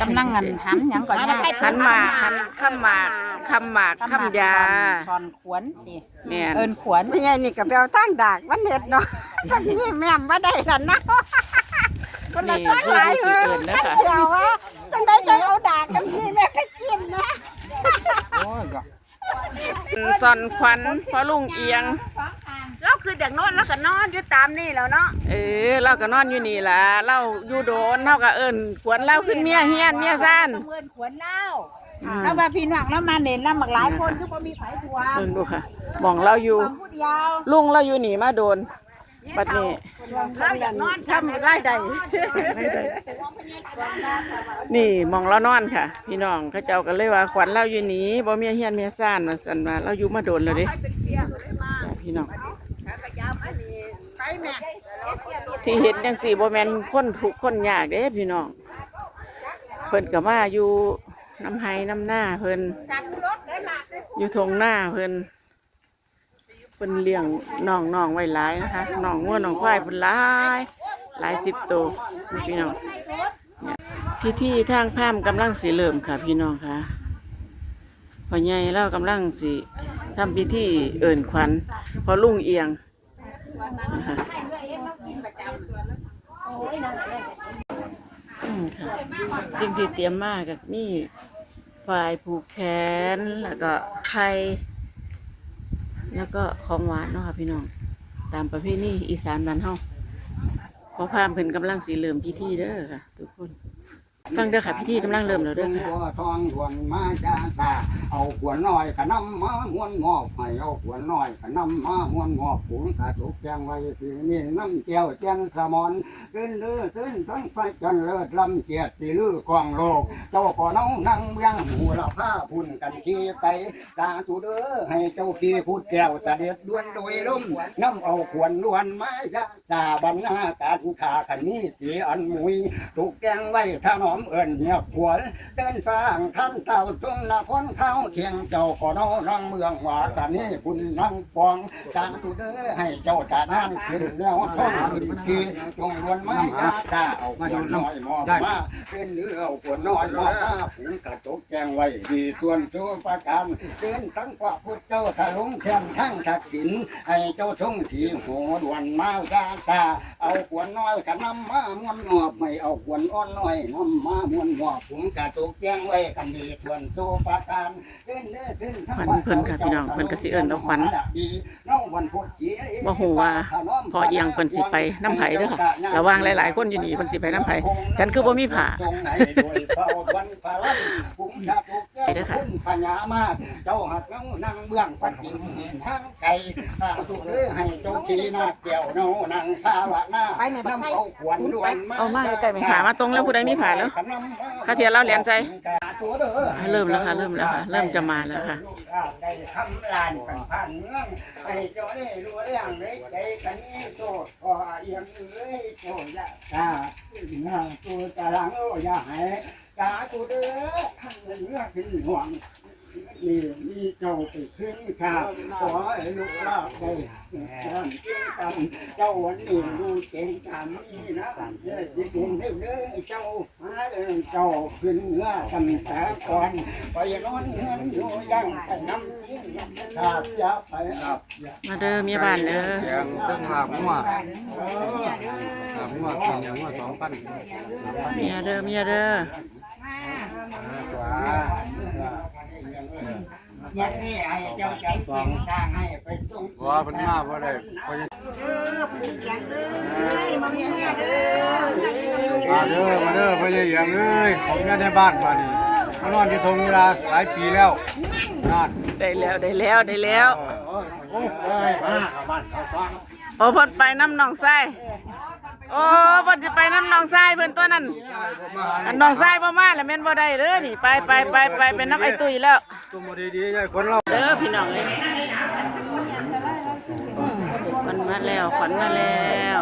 กำลังเงินหันหยังก่อนย่าขันหมากขันคำหมากคำหมากคำยาซอนขวนนี่แม่นเอิ้นขวนไม่ใช่นี่ก็ไปเอาตั้งดากมันเห็ดเนาะจังนี้แม่มบ่ได้ล่ะเนาะคนละนี่ตั้งคือหลายผู้เอสิอเอิ้นนะตั้งคะเดียวว่าจังได้จังเอาดากกันนี่แม่ก็กินนะซอนขวัญพ่อลุงเอียงเรา คือจากนอนแล้วก็นอนอยู่ตามนี่แล้วเนาะเออเราก็นอนอยู่นี่ล่ะเราอยู่โดนเฮาก็เอิ้นขวนเราขึ้นเมียเฮียนเมียซ่านเอิ้นขวนเล่าแล้วว่าพี่น้องแล้วมาเน้นแล้วมักหลายคนคือบ่มีไผทัวเบิ่งดูค่ะหมองเราอยู่ผู้เดียวลุงเราอยู่นี่มาโดนบัดนี้เราอยากนอนทำไรใดนี่หมองเรานอนค่ะ พี่น้องเขาเจ้าก็เลยว่าขวัญเราอยู่นี่บ่เมียเฮียนเมียซ่านว่าซั่นว่าเราอยู่มาโดนแล้วเด้พี่น้องไปแม่ ที่เห็นจังสี่บ่แมนคนทุกคนยากเด้พี่น้องเพิ่นก็มาอยู่น้ำไห้น้ำหน้าเพิ่นอยู่ทงหน้าเพิ่นเพิ่นเลี้ยงน้องน้องไว้หลายนะคะน้องงัวน้องควายเพิ่นหลายหลายสิบตัวพี่น้องเนี่ยพิธีทางพามกำลังสิเริ่มค่ะ พี่น้องค่ะพ่อใหญ่เรากำลังสิทำพิธีเอิ่นขวัญพอลุ่งเอียง นะคะอืมค่ะสิ่งที่เตรียมมากับมีฝ่ายผูกแขนแล้วก็ไข่แล้วก็ของหวานเนาะค่ะพี่น้อง ตามประเพณีอีสานบ้านเฮาพอพามเพิ่นกำลังสีเริ่มพิธีเด้อค่ะทุก ฟังเด้อค่ะพิธีกำลังเริ่มแล้วเด้อค่ะบัวทองหวนมาจาตา เอาขวดน้อยขนำมาม้วนงอบให้เอาขวดน้อยขนำมาม้วนงอบปุ๋งกระตุกแจงไว้ที่นี่น้ำเจียวแจงสมอนขึ้นเลือขึ้นทั้งไฟจันเลิศลำเจียดตีลือกองโลก เจ้าก่อน้องนั่งเบี้ยงหูละผ้าพุ่นกันขี้ไปตาตูเด้อให้เจ้าขี้พูดแก้วเสด็จด้วนโดยลุ่มน้ำเอาขวดล้วนไม้ยาตาบันหน้าการขาขันนี้ตีอันมุยถูกแกงไว้ถนอมเอิญเหียบหวนเดินฟางท่านเต่าจงนาคนเข้าเคียงเจ้าก่อนเอารังเมืองหวากันนี้คุณนั่งปองตาตุเด้อให้เจ้าตานั่นขึ้นแล้วท้องขึ้นทีจงล้วนไม้ยาตาเอามาน้อยมอบมาเป็นเนื้อเอาขวดน้อยมอบมาผงกระตกแกงไว้ดีส่วนชั่วประการเดินทั้งพระพุทธเจ้าทะลุงแทนทั้งทักษิณให้เจ้าทงทีหัวด่วนมายาตาเอาขวดน้อยกันนำมามวนงอบไม่เอาขวดอ่อนน้อยนำมาม้วนงอบผมกระตุกแจ้งไว้กันดีส่วนตัวประการเดินเด้อเดินทั้งขวัญเพิ่นค่ะพี่น้องเพิ่นก็สิเอิ้นเอาขวัญบ่ฮู้ว่าพอเอียงเพิ่นสิไปน้ำไผเด้อค่ะระวังหลายๆคนอยู่นี่เพิ่นสิไปน้ำไผฉันคือบ่มีผ้าไปเด้อค่ะพญามาเจ้าหักน้องนั่งเบื้องปัดกินเห็นทางไก่ข้าสุดเด้อให้เจ้าขี่นาเกี่ยวเนานั่งข้าวะหน้าน้ำเอาขวดด่วนเอามาใกล้ๆไหมขามาตรงแล้วผู้ใดมีผ้าแล้วข้าเทียนเราเหรียญใส่เริ่มแล้วค่ะ เริ่มแล้วค่ะ เริ่มจะมาแล้วค่ะได้ทำลานกันผ่านเมืองไอ้เจ้าได้รู้เรื่องเลยได้กันนี้โตพอเอียงเอ้ยโตยะตาหน้าตัวตาลังโอ้ยาให้ตาตัวเด้อท่านเนื้อถึงห่วง นี่มีเจ้าไปขึ้นข้าวขอให้ลูกลาบได้เจ้าเจ้ากันเจ้าวันนี้ดูเสียงตามนี่นะเจ้าจิตเห็นเด้อเด้อเจ้ามาเด้อเจ้าขึ้นเนื้อกันแต่ก่อนไปนอนเงินอยู่ยังไปน้ำจิ้มขาดยาไปอับมาเด้อเมียบ้านเด้อแกงตึ้งหาบหัวหาบหัวกินอย่างหัวสองพันเมียเด้อเมียเด้ออ ย่างนี้ไอ้เจ้าใจเก่งทางให้ไปส่งว่าเพิ่นมาบ่ได้เพิ่นมาเด้อมาเด้อพ่อใหญ่เอียงเอ้ยผมอยู่ในบ้านมานี่มานอนอยู่ทงเวลาหลายปีแล้วนั่นได้แล้วได้แล้วได้แล้วโอ้ยมาบ้านเขาฟังโอ้เพิ่นไปน้ำหนองทราย โอ้เพิ่นสิไปน้ำหนองทรายเพิ่นตัวนั้นอันหนองทรายบ่มาแล้วแม่นบ่ได้เด้อนี่ไปไปไปไปเป็นน้ำไอ้ตุ้ยแล้วตัวบ่ดีๆยายคนเราเด้อพี่น้องเอ้ยมันมาแล้วขวัญมาแล้ว